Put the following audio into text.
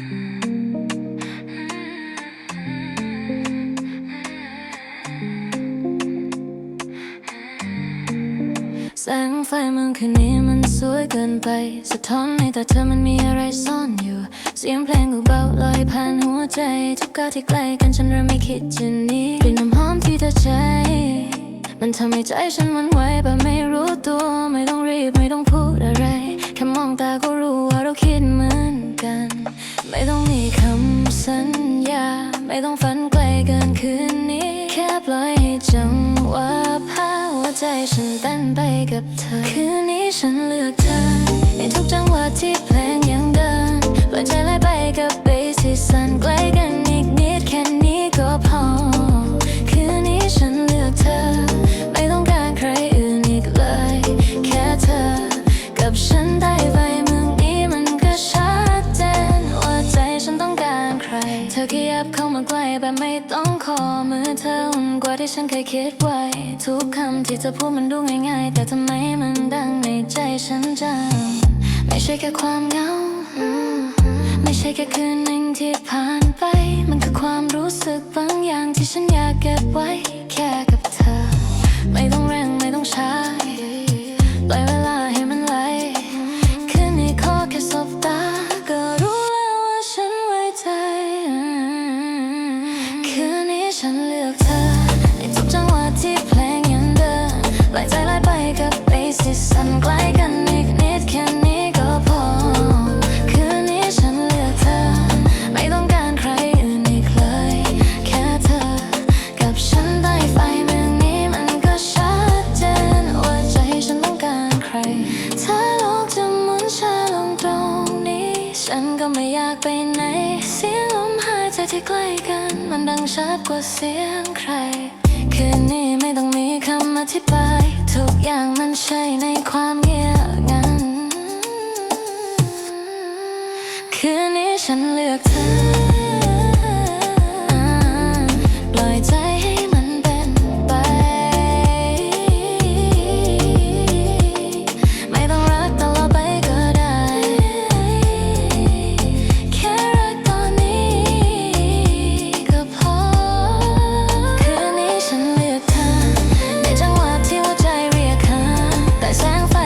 แสงไฟเมืองคืนนี้มันสวยเกินไป สะท้อนในต่เธอมันมีอะไรซ่อนอยู่ เสียงเพลงเบาๆลอยผ่านหัวใจ ทุกก้าวที่ใกล้กันฉันเริ่มไม่คิดจะหนีกลิ่นน้ำหอมที่เธอใช้ มันทำให้ใจฉันหวันไหวแบบไม่รู้ตัว ไม่ต้องรีบไม่ต้องพูดอะไร แค่มองตาก็รู้ว่าเราคิด ต้องฝันไกลเกินคืนนี้ แค่ปล่อยให้จังหวะพาหัวใจฉันเต้นไปกับเธอ คืนนี้ฉันเลือกเธอ อขยับเข้ามาใกล้แบบไม่ต้องขอมือเธออุ่นกว่าที่ฉันเคยคิดไว้ ทุกคำที่เธอพูดมันดูง่ายๆ แต่ทำไมมันดังในใจฉันจัง ไม่ใช่แค่ความเหงา ไม่ใช่แค่คืนหนึ่งที่ผ่านไป มันคือความรู้สึกบางอย่างที่ฉันอยากเก็บไว้แค่ ฉันเลือกเธอ ในทุกจังหวะที่เพลงยังเดินปล่อยใจไหลไปกับเบสที่สั่นใกล้กันอีกนิดแค่นี้ก็พอ คืนนี้ฉันเลือกเธอ ไม่ต้องการใครอื่นอีกเลย แค่เธอ กับฉันได้ไฟเมืองนี้มันก็ชัดเจนว่าใจฉันต้องการใคร ถ้าโลกจะหมุนช้าลงตรงนี้ ฉันก็ไม่อยากไปไหนเสียง ที่ใกล้กัน มันดังชัดกว่าเสียงใคร คืนนี้ไม่ต้องมีคำอธิบาย ทุกอย่างมันใช่ในความเงียบงัน คืนนี้ฉันเลือกเธอ sáng phá